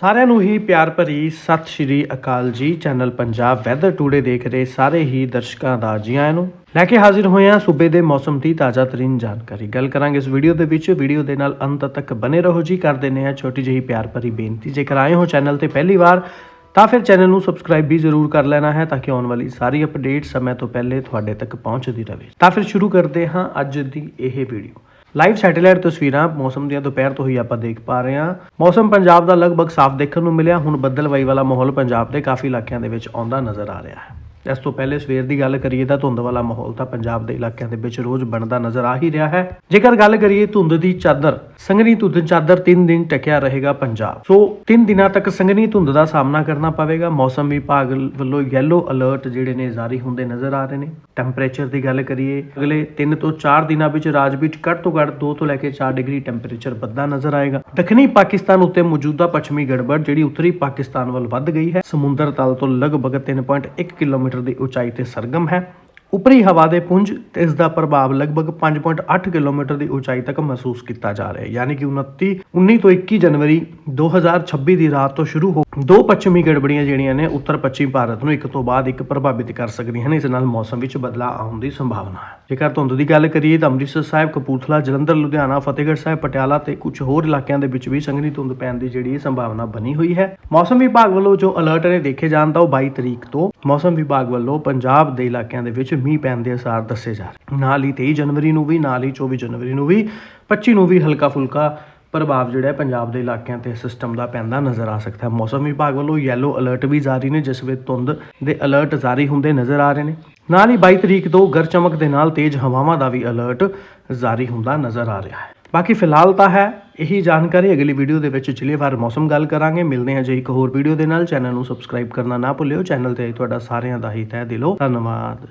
ਸਾਰਿਆਂ ਨੂੰ ਹੀ ਪਿਆਰ ਭਰੀ ਸਤਿ ਸ਼੍ਰੀ ਅਕਾਲ ਜੀ। ਚੈਨਲ ਪੰਜਾਬ ਵੈਦਰ ਟੂਡੇ ਦੇਖ ਰਹੇ ਸਾਰੇ ਹੀ ਦਰਸ਼ਕਾਂ ਦਾ ਜੀ ਆਇਆਂ ਨੂੰ। ਲੈ ਕੇ ਹਾਜ਼ਰ ਹੋਏ ਹਾਂ ਸੂਬੇ ਦੇ ਮੌਸਮ ਦੀ ਤਾਜ਼ਾ ਤਰੀਨ ਜਾਣਕਾਰੀ। ਗੱਲ ਕਰਾਂਗੇ ਇਸ ਵੀਡੀਓ ਦੇ ਵਿੱਚ। ਵੀਡੀਓ ਦੇ ਨਾਲ ਅੰਤ ਤੱਕ ਬਨੇ ਰਹੋ ਜੀ। ਕਰ ਦਿੰਦੇ ਹਾਂ ਛੋਟੀ ਜਿਹੀ ਪਿਆਰ ਭਰੀ ਬੇਨਤੀ। ਜੇਕਰ ਆਏ ਹੋ ਚੈਨਲ ਤੇ ਪਹਿਲੀ ਵਾਰ, ਤਾਂ ਫਿਰ ਚੈਨਲ ਨੂੰ ਸਬਸਕ੍ਰਾਈਬ ਵੀ ਜ਼ਰੂਰ ਕਰ ਲੈਣਾ ਹੈ, ਤਾਂ ਕਿ ਆਉਣ ਵਾਲੀ ਸਾਰੀ ਅਪਡੇਟ ਸਮੇਂ ਤੋਂ ਪਹਿਲੇ ਤੁਹਾਡੇ ਤੱਕ ਪਹੁੰਚਦੀ ਰਹੇ। ਤਾਂ ਫਿਰ ਸ਼ੁਰੂ ਕਰਦੇ ਹਾਂ ਅੱਜ ਦੀ ਇਹ ਵੀਡੀਓ। ਲਾਈਵ ਸੈਟੇਲਾਈਟ ਤਸਵੀਰਾਂ ਮੌਸਮ ਦੀਆਂ ਦੁਪਹਿਰ ਤੋਂ ਹੀ ਆਪਾਂ ਦੇਖ ਪਾ ਰਹੇ ਹਾਂ। ਮੌਸਮ ਪੰਜਾਬ ਦਾ ਲਗਭਗ ਸਾਫ਼ ਦੇਖਣ ਨੂੰ ਮਿਲਿਆ। ਹੁਣ ਬੱਦਲਵਾਈ ਵਾਲਾ ਮਾਹੌਲ ਪੰਜਾਬ ਦੇ ਕਾਫੀ ਇਲਾਕਿਆਂ ਦੇ ਵਿੱਚ ਆਉਂਦਾ ਨਜ਼ਰ ਆ ਰਿਹਾ ਹੈ। ਇਸ ਤੋਂ ਪਹਿਲੇ ਸਵੇਰ ਦੀ ਗੱਲ ਕਰੀਏ ਤਾਂ ਧੁੰਦ ਵਾਲਾ ਮਾਹੌਲ ਤਾਂ ਪੰਜਾਬ ਦੇ ਇਲਾਕਿਆਂ ਦੇ ਵਿੱਚ ਰੋਜ਼ ਬਣਦਾ ਨਜ਼ਰ ਆ ਹੀ ਰਿਹਾ ਹੈ। ਜੇਕਰ ਗੱਲ ਕਰੀਏ ਧੁੰਦ ਦੀ ਚਾਦਰ ਸੰਘਣੀ ਧੁੰਦ ਚਾਦਰ 3 ਦਿਨ ਟਕਿਆ ਰਹੇਗਾ ਪੰਜਾਬ। ਸੋ 3 ਦਿਨਾਂ ਤੱਕ ਸੰਘਣੀ ਧੁੰਦ ਦਾ ਸਾਹਮਣਾ ਕਰਨਾ ਪਵੇਗਾ। ਮੌਸਮ ਵਿਭਾਗ ਵੱਲੋਂ ਯੈਲੋ ਅਲਰਟ ਜਿਹੜੇ ਨੇ ਜਾਰੀ ਹੁੰਦੇ ਨਜ਼ਰ ਆ ਰਹੇ ਨੇ। ਟੈਂਪਰੇਚਰ ਦੀ ਗੱਲ ਕਰੀਏ, ਅਗਲੇ 3 ਤੋਂ 4 ਦਿਨਾਂ ਵਿੱਚ ਰਾਜ ਵਿੱਚ ਘੱਟ ਤੋਂ ਘੱਟ 2 ਤੋਂ ਲੈ ਕੇ 4 ਡਿਗਰੀ ਟੈਂਪਰੇਚਰ ਵੱਧਦਾ ਨਜ਼ਰ ਆਏਗਾ। ਦੱਖਣੀ ਪਾਕਿਸਤਾਨ ਉੱਤੇ ਮੌਜੂਦਾ ਪੱਛਮੀ ਗੜਬੜ ਜਿਹੜੀ ਉੱਤਰੀ ਪਾਕਿਸਤਾਨ ਵੱਲ ਵੱਧ ਗਈ ਹੈ। ਸਮੁੰਦਰ ਤਲ ਤੋਂ ਲਗਭਗ 3.1 ਕਿਲੋਮੀਟਰ ਦੀ ਉਚਾਈ ਤੇ ਸਰਗਮ ਹੈ। ਉਪਰੀ ਹਵਾ ਦੇ ਪੁੰਜ ਤੇ ਇਸ ਦਾ ਪ੍ਰਭਾਵ ਲਗਭਗ 5.8 ਕਿਲੋਮੀਟਰ ਦੀ ਉਚਾਈ ਤੱਕ ਮਹਿਸੂਸ ਕੀਤਾ ਜਾ ਰਿਹਾ ਹੈ। ਯਾਨੀ ਕਿ 29 19 ਤੋਂ 21 ਜਨਵਰੀ 2026 ਦੀ ਰਾਤ ਤੋਂ ਸ਼ੁਰੂ ਹੋ ਦੋ ਪੱਛਮੀ ਗੜਬੜੀਆਂ ਜਿਹੜੀਆਂ ਨੇ ਉੱਤਰ ਪੱਛਮੀ ਭਾਰਤ ਨੂੰ ਇੱਕ ਤੋਂ ਬਾਅਦ ਇੱਕ ਪ੍ਰਭਾਵਿਤ ਕਰ ਸਕਦੀਆਂ ਹਨ, ਇਸ ਨਾਲ ਮੌਸਮ ਵਿੱਚ ਬਦਲਾਅ ਆਉਣ ਦੀ ਸੰਭਾਵਨਾ ਹੈ। ਜੇਕਰ ਧੁੰਦ ਦੀ ਗੱਲ ਕਰੀਏ ਤਾਂ ਅੰਮ੍ਰਿਤਸਰ ਸਾਹਿਬ, ਕਪੂਰਥਲਾ, ਜਲੰਧਰ, ਲੁਧਿਆਣਾ, ਫਤਿਹਗੜ੍ਹ ਸਾਹਿਬ, ਪਟਿਆਲਾ ਤੇ ਕੁਝ ਹੋਰ ਇਲਾਕਿਆਂ ਦੇ ਵਿੱਚ ਵੀ ਸੰਘਣੀ ਧੁੰਦ ਪੈਣ ਦੀ ਜਿਹੜੀ ਸੰਭਾਵਨਾ ਬਣੀ ਹੋਈ ਹੈ। ਮੌਸਮ ਵਿਭਾਗ ਵੱਲੋਂ ਜੋ ਅਲਰਟ ਨੇ ਦੇਖੇ ਜਾਣ ਤਾਂ ਉਹ 22 ਤਰੀਕ ਤੋਂ ਮੌਸਮ ਵਿਭਾਗ ਵੱਲੋਂ ਪੰਜਾਬ ਦੇ ਇਲਾਕਿਆਂ ਦੇ ਵਿੱਚ ਮੀਂਹ ਪੈਣ ਦੇ ਅਸਾਰ ਦੱਸੇ ਜਾ ਰਹੇ ਨਾਲ ਹੀ 23 ਜਨਵਰੀ ਨੂੰ ਵੀ, ਨਾਲ ਹੀ 24 ਜਨਵਰੀ ਨੂੰ ਵੀ 25 ਨੂੰ ਵੀ ਹਲਕਾ ਫੁਲਕਾ ਪ੍ਰਭਾਵ ਜਿਹੜਾ ਪੰਜਾਬ ਦੇ ਇਲਾਕਿਆਂ ਤੇ ਸਿਸਟਮ ਦਾ ਪੈਂਦਾ ਨਜ਼ਰ ਆ ਸਕਦਾ ਹੈ। ਮੌਸਮ ਵਿਭਾਗ ਵੱਲੋਂ ਯੈਲੋ ਅਲਰਟ ਵੀ ਜਾਰੀ ਨੇ, ਜਿਸ ਵਿੱਚ ਧੁੰਦ ਦੇ ਅਲਰਟ ਜਾਰੀ ਹੁੰਦੇ ਨਜ਼ਰ ਆ ਰਹੇ ਨੇ। ਨਾਲ ਹੀ 22 ਤਰੀਕ ਤੋਂ ਗਰ ਚਮਕ ਦੇ ਨਾਲ ਤੇਜ਼ ਹਵਾਵਾਂ ਦਾ ਵੀ ਅਲਰਟ ਜਾਰੀ ਹੁੰਦਾ ਨਜ਼ਰ ਆ ਰਿਹਾ ਹੈ। ਬਾਕੀ ਫਿਲਹਾਲ ਤਾਂ ਹੈ ਇਹੀ ਜਾਣਕਾਰੀ। ਅਗਲੀ ਵੀਡੀਓ ਦੇ ਵਿੱਚ ਚਿਲੇ ਵਾਰ ਮੌਸਮ ਗੱਲ ਕਰਾਂਗੇ। ਮਿਲਦੇ ਹਾਂ ਜੇ ਇੱਕ ਹੋਰ ਵੀਡੀਓ ਦੇ ਨਾਲ। ਚੈਨਲ ਨੂੰ ਸਬਸਕ੍ਰਾਈਬ ਕਰਨਾ ਨਾ ਭੁੱਲਿਓ। ਚੈਨਲ ਤੇ ਤੁਹਾਡਾ ਸਾਰਿਆਂ ਦਾ ਹੀ ਤਹਿ ਦਿਲੋਂ ਧੰਨਵਾਦ।